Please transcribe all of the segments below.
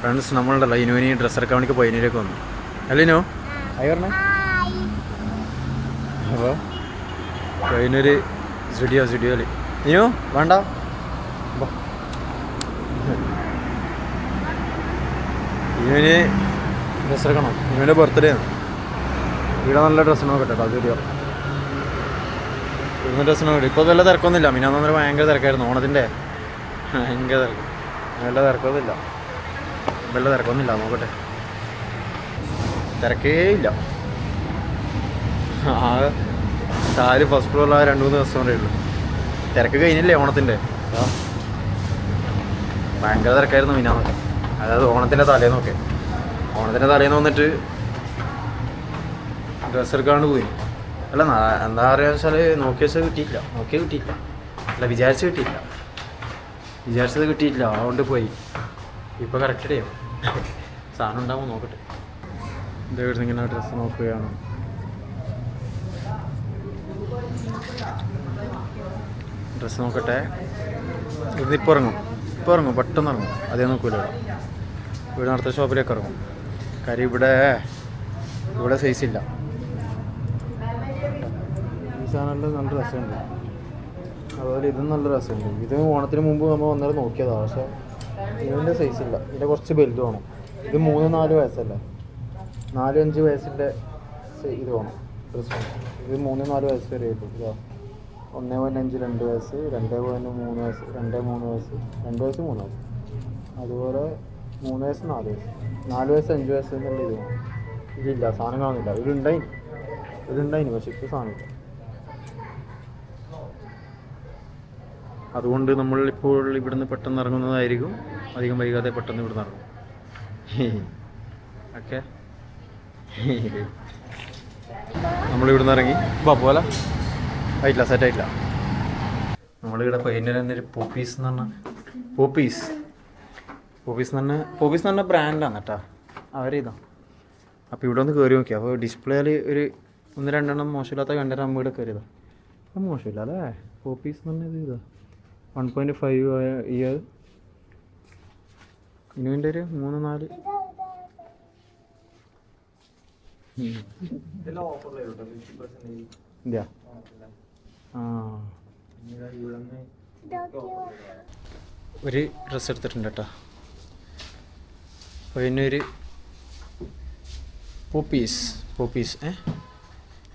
Friends നമ്മളുണ്ടല്ലോ ഇനുവിന് dress എടുക്കാൻ വേണ്ടി പയ്യനൂരൊക്കെ വന്നു. അല്ലിനോ ആയി പറഞ്ഞേ. അപ്പോൾ അതിനൊരു സ്റ്റുഡിയോ സ്റ്റുഡിയോയിൽ ഇനു വേണ്ട. ഇനുവിന് ഡ്രസ്സ് എടുക്കണം. ഇനുവിന്റെ ബർത്ത്ഡേ ആണ്. ഇവിടെ നല്ല ഡ്രസ്സ് നോക്കട്ടെ കേട്ടോ സ്റ്റുഡിയോ ഇവിടുന്ന് ഡ്രസ്സ് നോക്കട്ടെ. ഇപ്പോൾ വല്ല തിരക്കൊന്നുമില്ല. മിനാന്ന് ഭയങ്കര തിരക്കായിരുന്നു. ഓണത്തിന്റെ ഭയങ്കര തിരക്ക്. വല്ല തിരക്കൊന്നുമില്ല. വല്ല തിരക്കൊന്നുമില്ല നോക്കട്ടെ. തിരക്കേ ഇല്ല ആ താൽ ഫസ്റ്റ് ഫ്ലോറിൽ ആ രണ്ട് മൂന്ന് ദിവസം കൊണ്ടേ ഉള്ളൂ. തിരക്ക് കഴിഞ്ഞില്ലേ ഓണത്തിന്റെ. ഭയങ്കര തിരക്കായിരുന്നു മിനാന്നൊക്കെ അതായത് ഓണത്തിന്റെ തലേന്നൊക്കെ ഓണത്തിന്റെ തലേന്ന് വന്നിട്ട് ഡ്രസ്സ് എടുക്കാണ്ട് പോയി. അല്ല എന്താ പറയുക വെച്ചാൽ നോക്കിയ വെച്ചാൽ കിട്ടിയില്ല നോക്കിയ കിട്ടിയില്ല അല്ല വിചാരിച്ച് കിട്ടിയില്ല വിചാരിച്ചത് കിട്ടിയില്ല അതുകൊണ്ട് പോയി. ഇപ്പോൾ കറക്റ്റ് ഡേ സാധനം ഉണ്ടാവും നോക്കട്ടെ. ഇതെവിടെ ഇങ്ങനെ ഡ്രസ്സ് നോക്കുകയാണ്. ഡ്രസ്സ് നോക്കട്ടെ. ഇത് ഇപ്പോൾ ഇറങ്ങും. ഇപ്പോൾ ഇറങ്ങും. പെട്ടെന്ന് ഇറങ്ങും. അതേ നോക്കൂല. ഇവിടെ അടുത്ത ഷോപ്പിലേക്ക് ഇറങ്ങും. കാര്യം ഇവിടെ ഇവിടെ സൈസ് ഇല്ല. ഈ നല്ല രസമുണ്ട്. അതുപോലെ ഇതും നല്ല രസമുണ്ട്. ഇത് ഓണത്തിന് മുമ്പ് നമ്മൾ വന്നിട്ട് നോക്കിയതാണ് പക്ഷേ ഇതിന്റെ സൈസ് ഇല്ല. ഇതിന്റെ കുറച്ച് വലുത് വേണം. ഇത് മൂന്ന് നാല് വയസ്സല്ലേ? നാല് അഞ്ച് വയസ്സിന്റെ ഇത് വേണം. ഡ്രസ്സ് ഇത് മൂന്ന് നാല് വയസ്സ് വരെ ഇതാ ഒന്നേ പോയിന്റ് അഞ്ച് രണ്ട് വയസ്സ് രണ്ട് പോയിന്റ് മൂന്ന് വയസ്സ് രണ്ട് മൂന്ന് വയസ്സ് രണ്ട് വയസ്സ് മൂന്ന് വയസ്സ്. അതുപോലെ മൂന്ന് വയസ്സ് നാല് വയസ്സ്. നാല് വയസ്സ് അഞ്ച് വയസ്സ് എന്നുള്ള ഇത് ഇതില്ല സാധനം കാണുന്നില്ല. ഇതുണ്ടായി ഇതുണ്ടായിന് പക്ഷെ ഇപ്പോൾ സാധനമില്ല അതുകൊണ്ട് നമ്മൾ ഇപ്പോൾ ഇവിടുന്ന് പെട്ടെന്ന് ഇറങ്ങുന്നതായിരിക്കും. അധികം വൈകാതെ പെട്ടെന്ന് ഇവിടുന്ന് ഇറങ്ങും. ഓക്കെ. നമ്മൾ ഇവിടുന്ന് ഇറങ്ങി. ഇപ്പോൾ പോലെ ആയിട്ടില്ല സെറ്റ് ആയിട്ടില്ല. നമ്മളിവിടെ പയ്യന്നൂർ എന്നൊരു പോപ്പീസ് എന്ന് പറഞ്ഞ പോപ്പീസ് പോപ്പീസ് എന്ന് പറഞ്ഞാൽ പോപ്പീസ് എന്ന് പറഞ്ഞ ബ്രാൻഡാണ് കേട്ടോ. അവരിതാ. അപ്പോൾ ഇവിടെ ഒന്ന് കയറി നോക്കി അപ്പോൾ ഡിസ്പ്ലേയിൽ ഒരു ഒന്ന് രണ്ടെണ്ണം മോശമില്ലാത്ത കണ്ടിട്ട് അമ്മയുടെ കയറിയതാണ് കയറിയതാ മോശമില്ല അല്ലേ? പോപ്പീസ് എന്ന് പറഞ്ഞത് ഇതാ. വൺ പോയിന്റ് ഫൈവ് ഇയർ ഇനുവിന്റെ ഒരു മൂന്ന് നാല്. ഒരു ഡ്രസ്സ് എടുത്തിട്ടുണ്ട് കേട്ടോ പയ്യന്നൂര് പോപ്പീസ് പോപ്പീസ് ഏ?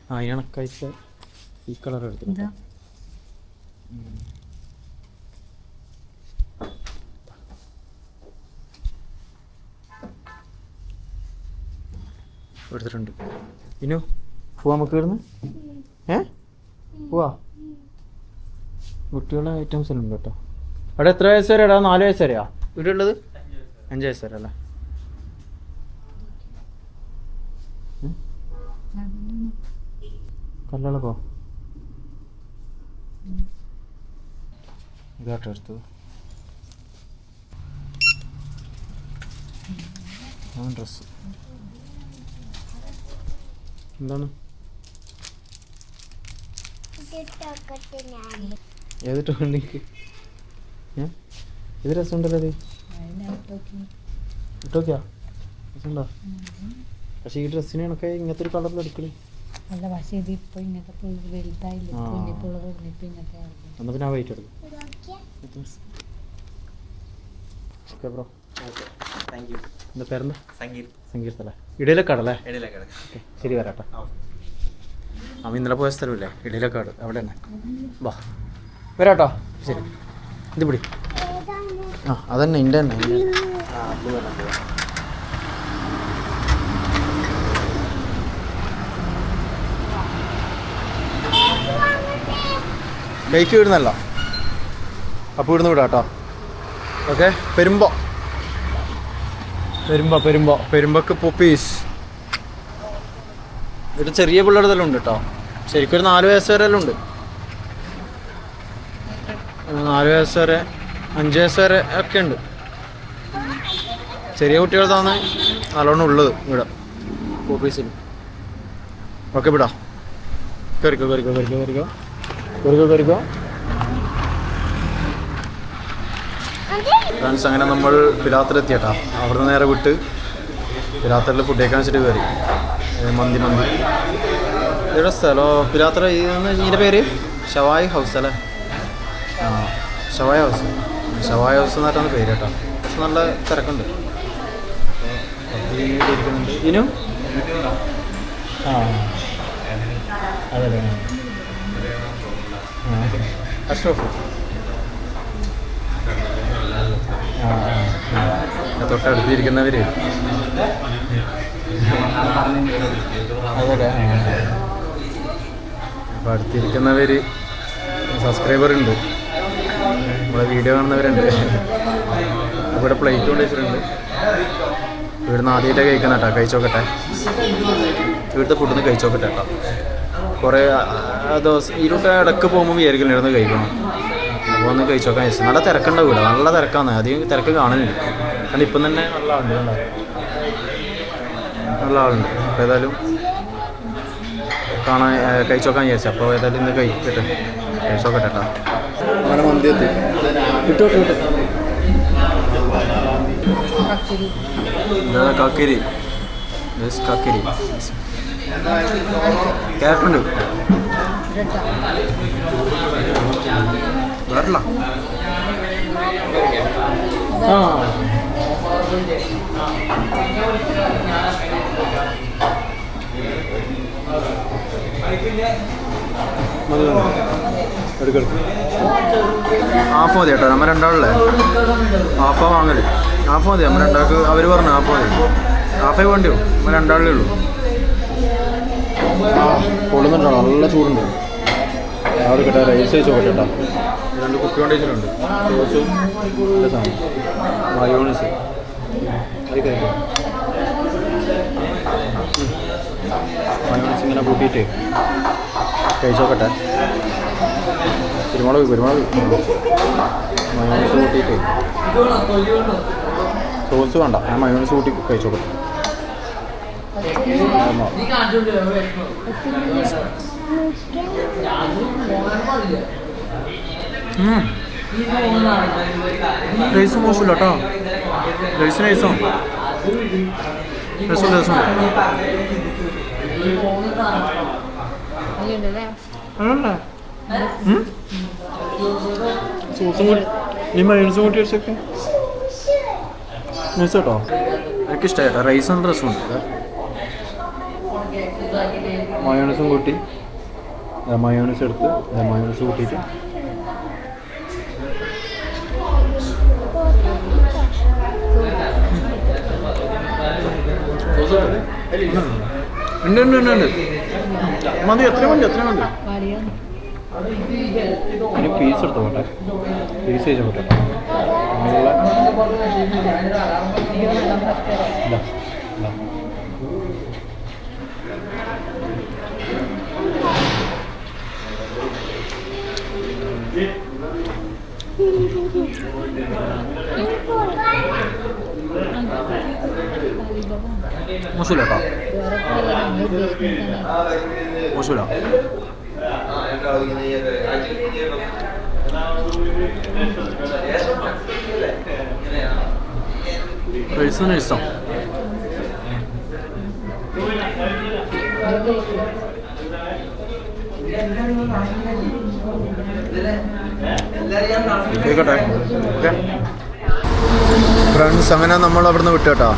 ആ ഇണക്കായിട്ട് ഈ കളർ എടുത്തിട്ടുണ്ട്. എടുത്തിട്ടുണ്ട്. ഇനു പോവാ നമുക്ക് ഇവിടുന്ന്? ഏ? പോവാ? കുട്ടികളുടെ ഐറ്റംസ് എല്ലാം ഉണ്ട് കേട്ടോ. അവിടെ എത്ര വയസ്സ് വരെ നാല് വയസ്സ് വരെയാ? ഇവിടെ ഉള്ളത്? അഞ്ച് വയസ്സ് വരെ അല്ലേ? കല്ലളക്കോ ഇതാട്ടോ എടുത്തത്. ഡ്രസ്സ് എന്താണ്? ഏത് വണ്ടിക്ക് ഏ? ഇത് രസമുണ്ടല്ലോ ഇത്. ഇട്ടോക്കിയാ? രസമുണ്ടോ? പക്ഷേ ഈ ഡ്രസ്സിനൊക്കെ ഇങ്ങനത്തെ ഒരു കളറിൽ എടുക്കൽ. അല്ല പക്ഷെ ഇപ്പൊ ഇങ്ങനത്തെ പുള്ളി വലുതായില്ല? ആ. കുഞ്ഞിപ്പുള്ള ഇപ്പൊ ഇങ്ങനത്തെ. എന്നാ പിന്നെ വൈറ്റ് വെയിറ്റ് എടുക്കും. ഓക്കെ ബ്രോ താങ്ക് യു എന്താ പേരെന്താ? സംഗീത്. സങ്കീർത്തല്ലേ ഇടയിലക്കാട് അല്ലേ ഇടയിലേക്കാണ് ഓക്കെ ശരി വരാട്ടെ. അമ്മ ഇന്നലെ പോയ സ്ഥലമില്ലേ? ഇടയിലക്കാട് അവിടെ തന്നെ. വാ. വരാട്ടോ. ശരി. ഇത് പിടി. ആ അതന്നെ എന്റെ തന്നെ കൈക്ക് വിടുന്നല്ല അപ്പോൾ ഇവിടുന്ന് വിടാം കേട്ടോ ഓക്കെ പെരുമ്പോ. പെരുമ്പോ പെരുമ്പ. പെരുമ്പക്ക് പൊപ്പീസ് ഒരു ചെറിയ പിള്ളേരുടെ ഉണ്ട് കേട്ടോ ശരിക്കും ഒരു നാല് വയസ്സ് വരെ എല്ലാം ഉണ്ട് നാല് വയസ്സ് വരെ അഞ്ച് വയസ്സ് വരെ ഒക്കെ ഉണ്ട്. ചെറിയ കുട്ടികളതാണ് നല്ലോണം ഉള്ളത് ഇവിടെ ഓഫീസിൽ ഓക്കെ വിടാ. കയറിക്കോ കയറിക്കോ കയറിക്കോ കയറിക്കോ കയറിക്കോ കയറിക്കോ ഫ്രണ്ട്സ് അങ്ങനെ നമ്മൾ പിലാത്തിലെത്തിയട്ടാ. അവിടുന്ന് നേരെ വിട്ട് പിലാത്തറിൽ ഫുഡ് കഴിക്കാൻ വെച്ചിട്ട് കയറി മന്തി മന്തി. ഇവിടെ സ്ഥലമോ പിലാത്തറ ഇതിന്റെ പേര്? ഷവായ് ഹൗസ് അല്ലേ? ആ ഷവായ് ഹൗസ്. ഷവായ് ഹൗസ് എന്നായിട്ടാണ് പേര് കേട്ടോ പക്ഷെ നല്ല തിരക്കുണ്ട്. ഇനു? ആ. അതെ അഷ്റഫ് ആ ആ, ആ തൊട്ടടുത്തിരിക്കുന്നവർ അതല്ലേ അപ്പോൾ അടുത്തിരിക്കുന്നവർ സബ്സ്ക്രൈബർ ഉണ്ട് നമ്മളെ വീഡിയോ കാണുന്നവരുണ്ട്. ഇവിടെ പ്ലേറ്റ് കൊണ്ട് വെച്ചിട്ടുണ്ട് ഇവിടുന്ന് ആദ്യമായിട്ട് കഴിക്കുന്ന കേട്ടോ. കഴിച്ചോക്കട്ടെ. ഇവിടുത്തെ ഫുഡിൽ നിന്ന് കഴിച്ചോക്കട്ടെ കേട്ടോ. കുറേ ദിവസം ഇരുട്ട് ഇടയ്ക്ക് പോകുമ്പോൾ വിചാരിക്കണിരുന്ന് കഴിക്കണം. അപ്പോൾ ഒന്ന് കഴിച്ചോക്കാൻ വെച്ചു നല്ല തിരക്കുണ്ടാവില്ല നല്ല തിരക്കാണ്. അധികം തിരക്ക് കാണുന്നുണ്ട് കാരണം ഇപ്പം തന്നെ നല്ല ആളുണ്ട്. കണ്ടോ? നല്ല ആളുണ്ട്. അപ്പോൾ ഏതായാലും കാണാൻ കഴിച്ചു കഴിച്ചോക്കാൻ വിചാരിച്ചു. അപ്പോൾ ഏതായാലും ഇന്ന് കഴിക്കട്ടെ കഴിച്ചോക്കട്ടെ കേട്ടോ. അങ്ങനെ മന്തി എത്തി കിട്ടോ കിട്ടും കാക്കേരി. കാക്കേരി. ക്യാരറ്റുണ്ട് വരല ആ. ഹാഫ് മതി കേട്ടോ നമ്മൾ രണ്ടാളല്ലേ ഹാഫാ വാങ്ങൽ. ഹാഫ് മതി നമ്മൾ രണ്ടാൾക്ക് അവർ പറഞ്ഞു ഹാഫ് മതി. ഹാഫേ വേണ്ടിയോ? നമ്മൾ രണ്ടാളേ ഉള്ളൂ. ആ പൊള്ളുന്നുണ്ടോ നല്ല ചൂടുണ്ട്. അവിടെ കേട്ടോ റൈസ് വെച്ച് കേട്ടോ. രണ്ട് കുപ്പി കൊണ്ട് വെച്ചിട്ടുണ്ട് സോസും ഇതിന്റെ മയോണീസ് മയോണീസ് ഇങ്ങനെ കൂട്ടിയിട്ട് കഴിച്ചോക്കട്ടെ. കുരുമുളക് കുരുമുളക്. മയോണീസ് കൂട്ടിയിട്ട്. സോസ് വേണ്ട. ഞാൻ മയോണീസ് കൂട്ടി കഴിച്ചോക്കട്ടെ. റൈസ് മോശമില്ല കേട്ടോ. റൈസ് നൈസാണ് രസം രസമുണ്ട് അതല്ലേ സോസും കൂടി ഈ മയോണീസും കൂട്ടി വെച്ചൊക്കെ നൈസ് കേട്ടോ റൈസ് രസമുണ്ട് മയോണീസും കൂട്ടി മയോണീസ് എടുത്ത് മയോണീസ് കൂട്ടിയിട്ട് ഉണ്ട് ഉണ്ട് ഉണ്ട് ഉണ്ട്. മതി എത്ര മതി എത്ര മതി. അതിന് പീസ് എടുത്ത് പോട്ടെ പീസ് ചെയ്ത് പോട്ടെ നല്ല ഇല്ല, മോശമില്ല കേട്ടോ. മോശമില്ല. നൈസാ കേൾക്കട്ടെ? ഓക്കെ. ഫ്രണ്ട്സ് അങ്ങനെ നമ്മൾ അവിടുന്ന് വിട്ടു കേട്ടോ.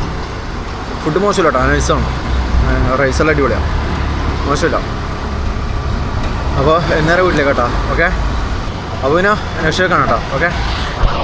ഫുഡ് മോശമില്ല കേട്ടോ നൈസാണ് റൈസെല്ലാം അടിപൊളിയാണ് മോശമില്ല. അപ്പോൾ എന്നേരം വീട്ടിലേക്ക് കേട്ടോ ഓക്കെ? അപ്പോൾ പിന്നെ നെക്സ്റ്റ് കാണാം കേട്ടോ ഓക്കെ?